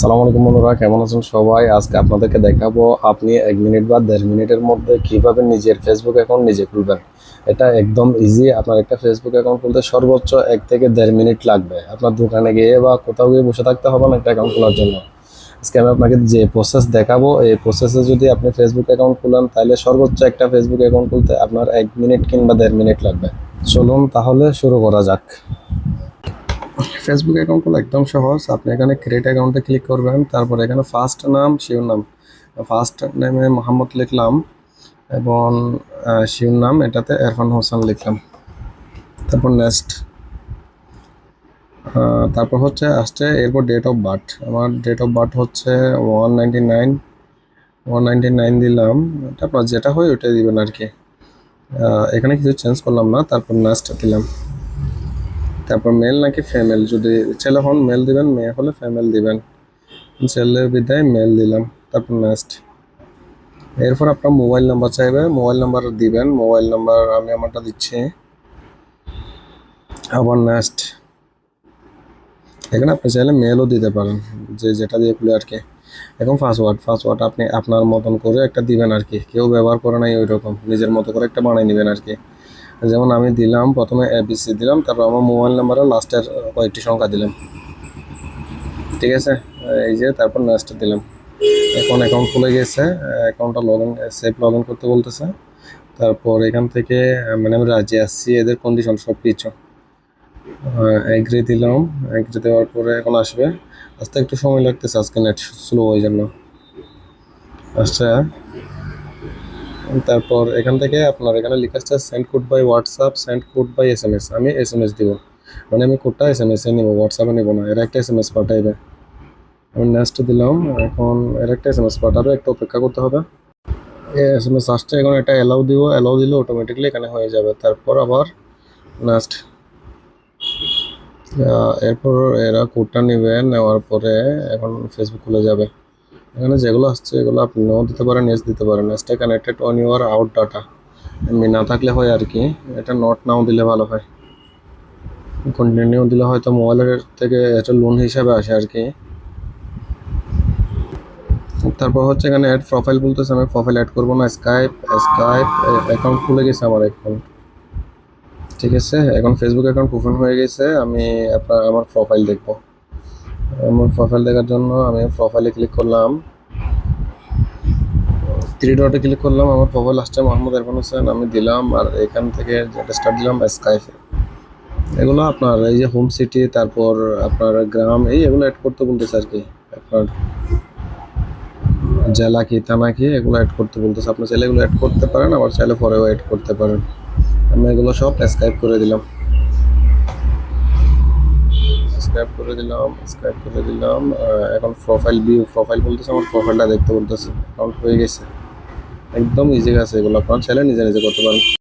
সালাম আলাইকুম বন্ধুরা, কেমন আছেন সবাই? আজকে আপনাদেরকে দেখাবো আপনি এক মিনিট বা দেড় মিনিটের মধ্যে কীভাবে নিজের ফেসবুক অ্যাকাউন্ট নিজে খুলবেন। এটা একদম ইজি আপনার একটা ফেসবুক অ্যাকাউন্ট খুলতে সর্বোচ্চ এক থেকে দেড় মিনিট লাগবে। আপনার দোকানে গিয়ে বা কোথাও গিয়ে বসে থাকতে হবে না একটা অ্যাকাউন্ট খোলার জন্য। আজকে আমি আপনাকে যে প্রসেস দেখাবো, এই প্রসেসে যদি আপনি ফেসবুক অ্যাকাউন্ট খুলেন, তাহলে সর্বোচ্চ একটা ফেসবুক অ্যাকাউন্ট খুলতে আপনার এক মিনিট কিংবা দেড় মিনিট লাগবে। চলুন তাহলে শুরু করা যাক। ফেসবুক অ্যাকাউন্ট খোলা একদম সহজ। আপনি এখানে ক্রিয়েট অ্যাকাউন্টে ক্লিক করবেন, তারপর এখানে ফার্স্ট নাম শিওর নাম ফার্স্ট নেমে মোহাম্মদ লিখলাম এবং শিওর নাম এটাতে এরফান হোসেন লিখলাম। তারপর নেক্সট তারপর হচ্ছে আসছে, এরপর ডেট অফ বার্থ আমার ডেট অফ বার্থ হচ্ছে one ninety nine one ninety nine দিলাম। এটা আপনার যেটা হয় ওইটাই দিবেন আর কি এখানে কিছু চেঞ্জ করলাম না, তারপর নেক্সট দিলাম। তারপর মেল নাকি ফিমেল যদি ছেলে হন মেল দিবেন, মেয়ে হলে ফিমেল দিবেন। ছেলে বিদায় মেল দিলাম। তারপর নেক্সট এরপর আপনার মোবাইল নাম্বার চাইবে। মোবাইল নাম্বার দিবেন। মোবাইল নাম্বার আমি আমারটা দিচ্ছি। আবার নেক্সট এখানে আপনি চাইলে মেলও দিতে পারেন, যে যেটা দিয়ে খুলে আর কি। এখন পাসওয়ার্ড পাসওয়ার্ড আপনি আপনার মতন করে একটা দিবেন আর কি। কেউ ব্যবহার করে নাই ওই রকম নিজের মতো করে একটা বানিয়ে নেবেন আর কি। যেমন আমি দিলাম, প্রথমে এবিসি দিলাম, তারপর আমার মোবাইল নাম্বারে লাস্টের কয়েকটি সংখ্যা দিলাম। ঠিক আছে? এই যে, তারপর নেক্সট দিলাম। এখন অ্যাকাউন্ট খুলে গেছে অ্যাকাউন্টটা log in save log in করতে বলতেছে। তারপর এখান থেকে মানে আমি রাজি আসছি এদের কন্ডিশন সব কিছু। এগ্রি দিলাম। এগ্রি দেওয়ার পরে এখন আসবে। আসতে একটু সময় লাগতেছে, আজকে নেট স্লো হয়ে জন্য। আচ্ছা। তারপর এখান থেকে আপনার এখানে লেখা আছে send code by WhatsApp send code by S M S আমি এস এম এস দিব। মানে আমি কোডটা এস এম এস এ নিব হোয়াটসঅ্যাপে নেব না, এর একটা এস এম এস পাঠাইবে। আমি নেক্সট দিলাম, এখন এর একটা এস এম এস পাঠাবে, একটু অপেক্ষা করতে হবে। এস এম এস আসছে, এখন এটা অ্যালাউ দিব অ্যালাউ দিলে অটোমেটিকলি এখানে হয়ে যাবে। তারপর আবার নেক্সট এরপর এরা কোডটা নেবে, নেওয়ার পরে এখন ফেসবুক খুলে যাবে। এখানে যেগুলো আসছে, এগুলো আপনি নো দিতে পারেন এস দিতে পারেন। এসটা connected on your out data এমনি না থাকলে হয় আর কি, এটা নট নাও দিলে ভালো হয়। কন্টিনিউ দিলে হয়তো মোবাইলের থেকে এটা লোন হিসাবে আসে আর কি। তারপর হচ্ছে এখানে অ্যাড প্রোফাইল বলতেছে, আমি প্রোফাইল অ্যাড করব না স্কাইপ স্কাইপ অ্যাকাউন্ট খুলে গেছে আমার অ্যাকাউন্ট ঠিক আছে, এখন ফেসবুক অ্যাকাউন্ট ওপেন হয়ে গেছে, আমি আপনার, আমার প্রোফাইল দেখব। আমার প্রোফাইল দেখার জন্য আমি প্রোফাইলে ক্লিক করলাম। থ্রি ডটে ক্লিক করলাম, আমার প্রোফাইল আসছে মোহাম্মদ ইরফান হোসেন আমি দিলাম আর এখান থেকে যেটা স্টার্ট দিলাম স্কাইফে এগুলো আপনার এই যে হোম সিটি তারপর আপনার গ্রাম, এই এগুলো অ্যাড করতে বলতেছে আর কি। আপনার জেলা কি, থানা কি, এগুলো অ্যাড করতে বলতেছে। আপনি চাইলে এগুলো অ্যাড করতে পারেন, আবার চাইলে পরেও অ্যাড করতে পারেন। আমি এগুলো সব স্কাইপ করে দিলাম। স্ক্রাইব করে দিলাম স্ক্রাইব করে দিলাম। এখন প্রোফাইল ভিউ প্রোফাইল বলতেছে, আমার প্রোফাইলটা দেখতে বলতেছে। অ্যাকাউন্ট হয়ে গেছে। একদম ইজি আছে এগুলো। আপনার চাইলে নিজে নিজে করতে পারেন।